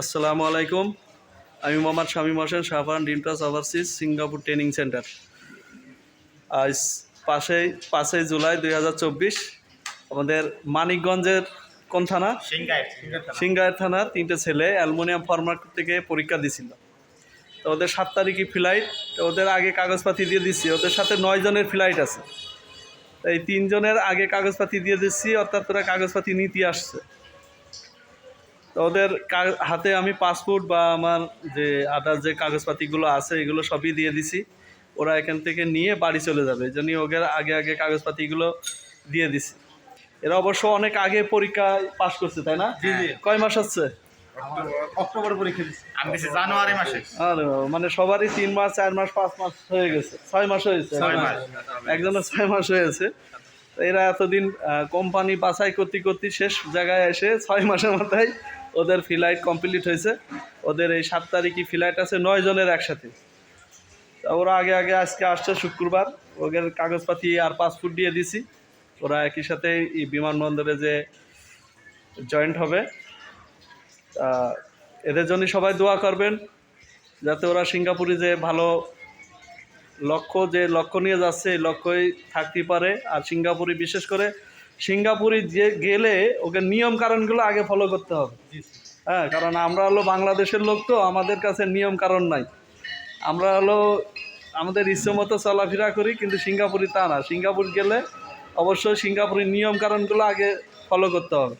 আসসালামু আলাইকুম। আমি মোহাম্মদ শামীম হোসেন শাহপান ডিমটাস ওভারসিজ সিঙ্গাপুর ট্রেনিং সেন্টার। আজ পাশেই পাঁচই জুলাই দুই হাজার চব্বিশ আমাদের মানিকগঞ্জের কোন থানা? সিঙ্গাইর থানার তিনটে ছেলে অ্যালুমিনিয়াম ফরমাট থেকে পরীক্ষা দিছিল। তো ওদের সাত তারিখে ফ্লাইট তো ওদের আগে কাগজপাতি দিয়ে দিচ্ছি ওদের সাথে নয় জনের ফ্লাইট আছে। এই তিনজনের আগে কাগজপাতি দিয়ে দিচ্ছি অর্থাৎ ওরা কাগজপাতি নিতে আসছে। তো ওদের হাতে আমি পাসপোর্ট বা আমার যে আদার যে কাগজপাতিগুলো আছে এগুলো সবই দিয়ে দিছি। ওরা এখান থেকে নিয়ে বাড়ি চলে যাবে। এই জন্যই ওদের আগে আগে কাগজপাতিগুলো দিয়ে দিছি। এরা অবশ্য অনেক আগে পরীক্ষা পাশ করছে তাই না? জি, জি। কয় মাস হচ্ছে অক্টোবর পরীক্ষা আমি জানুয়ারি মাসে। আর মানে সবারই তিন মাস চার মাস পাঁচ মাস হয়ে গেছে। ছয় মাস হয়েছে। ছয় মাস। একজনের ছয় মাস হয়েছে। তো এরা এতদিন কোম্পানি বাছাই করতে করতে শেষ জায়গায় এসে ছয় মাসের মাথায় ওদের ফ্লাইট কমপ্লিট হয়েছে। ওদের এই সাত তারিখই ফ্লাইট আছে, নয় জনের একসাথে। ওরা আগে আগে আজকে আসছে শুক্রবার। ওদের কাগজপাতি আর পাসপোর্ট দিয়ে দিছি। ওরা একই সাথে বিমানবন্দরে যে জয়েন্ট হবে এদের জন্য সবাই দোয়া করবেন, যাতে ওরা সিঙ্গাপুরে যে ভালো লক্ষ্য, যে লক্ষ্য নিয়ে যাচ্ছে, এই লক্ষ্যই থাকতে পারে। আর সিঙ্গাপুরে বিশেষ করে সিঙ্গাপুরে যে গেলে ওকে নিয়ম কারণগুলো আগে ফলো করতে হবে। হ্যাঁ কারণ আমরা হলো বাংলাদেশের লোক তো আমাদের কাছে নিয়ম কারণ নাই। আমরা হলো আমাদের ইচ্ছে মতো চলাফেরা করি কিন্তু সিঙ্গাপুরে তা না। সিঙ্গাপুর গেলে অবশ্যই সিঙ্গাপুরের নিয়ম কারণগুলো আগে ফলো করতে হবে।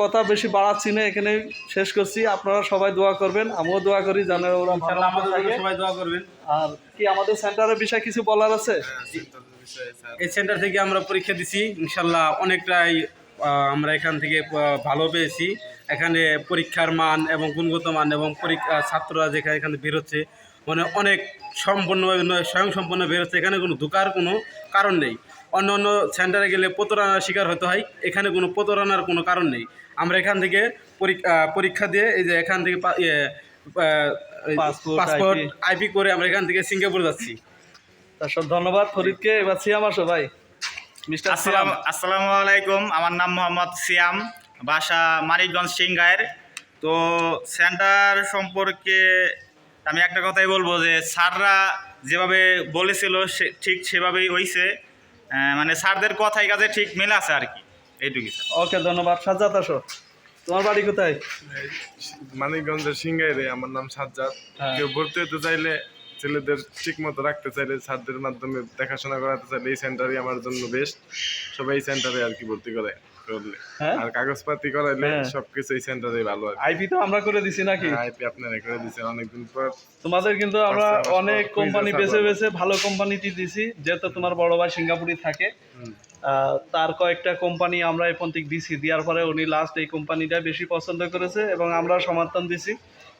কথা বেশি বাড়াচ্ছি না এখানে শেষ করছি। আপনারা সবাই দোয়া করবেন আমিও দোয়া করি যেন ওরা আমাদের সবাই দোয়া করবেন। আর কি আমাদের সেন্টারের বিষয়ে কিছু বলার আছে? এই সেন্টার থেকে আমরা পরীক্ষা দিছি ইনশাল্লাহ অনেকটাই আমরা এখান থেকে ভালো পেয়েছি। এখানে পরীক্ষার মান এবং গুণগত মান এবং পরীক্ষা ছাত্ররা যেখানে এখানে বেরোচ্ছে মানে অনেক সম্পূর্ণভাবে নয়, স্বয়ংসম্পূর্ণ বেরোচ্ছে। এখানে কোনো ধোকার কোনো কারণ নেই। অন্য অন্য সেন্টারে গেলে প্রতারণার শিকার হতে হয়। এখানে কোনো প্রতারণার কোনো কারণ নেই। আমরা এখান থেকে পরীক্ষা পরীক্ষা দিয়ে এই যে এখান থেকে পা- ইয়ে, পাসপোর্ট আইপি করে আমরা এখান থেকে সিঙ্গাপুর যাচ্ছি। তার সব ধন্যবাদ ফরিদকে। এবার সিয়াম আসো ভাই। মিস্টার আসসালাম আসসালামু আলাইকুম। আমার নাম মোহাম্মদ সিয়াম। বাসা মানিকগঞ্জ সিংগায়ের তো সেন্টার সম্পর্কে আমি একটা কথাই বলব যে স্যাররা যেভাবে বলেছিল সে ঠিক সেভাবেই হয়েছে মানে স্যারদের কথাই কাজে ঠিক মিল আছে আর কি। এইটুকুই ওকে ধন্যবাদ। সাজ্জাদ আসো। তোমার বাড়ি কোথায়? মানিকগঞ্জের সিংগাইরে আমার নাম সাজ্জাদ। হ্যাঁ। কেউ ভর্তি হতে চাইলে ছেলেদের ঠিক মতো রাখতে চাইলে স্যারদের মাধ্যমে দেখাশোনা করাতে চাইলে এই সেন্টারই আমার জন্য বেস্ট সবাই এই সেন্টারে আর কি ভর্তি করে। করলে হ্যাঁ? আর কাগজপাতি করাইলে হ্যাঁ। সবকিছু এই সেন্টারে ভালো আইপি তো আমরা করে দিছি নাকি? আইপি আপনারা করে দিচ্ছেন অনেকদিন পর। তোমাদের কিন্তু আমরা অনেক কোম্পানি বেছে বেছে ভালো কোম্পানিতে দিছি যেহেতু তোমার বড় ভাই সিঙ্গাপুরে থাকে। তার কয়েকটা কোম্পানি আমরা এই পন্থিক দিছি। দেওয়ার পরে উনি লাস্ট এই কোম্পানিটা বেশি পছন্দ করেছে এবং আমরা সমর্থন দিছি।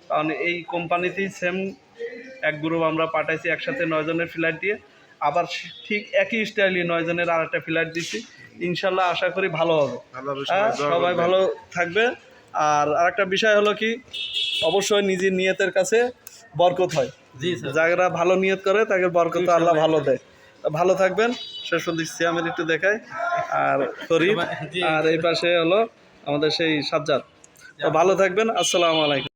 কারণ এই কোম্পানিতেই সেম এক গ্রুপ আমরা পাঠাইছি একসাথে নয় জনের ফ্লাইট দিয়ে। আবার ঠিক একই স্টাইলই নয় জনের আর একটা ফ্লাইট দিছি। ইনশাল্লাহ আশা করি ভালো হবে। হ্যাঁ সবাই ভালো থাকবে। আর আরেকটা বিষয় হলো কি অবশ্যই নিজের নিয়তের কাছে বরকত হয়। যারা ভালো নিয়ত করে তাকে বরকত আল্লাহ ভালো দেয়। ভালো থাকবেন। শেষ পর্যন্ত সিয়ামের একটু দেখায় আর জি। আর এই পাশে হলো আমাদের সেই সাজ্জাদ। তো ভালো থাকবেন। আসসালামু আলাইকুম।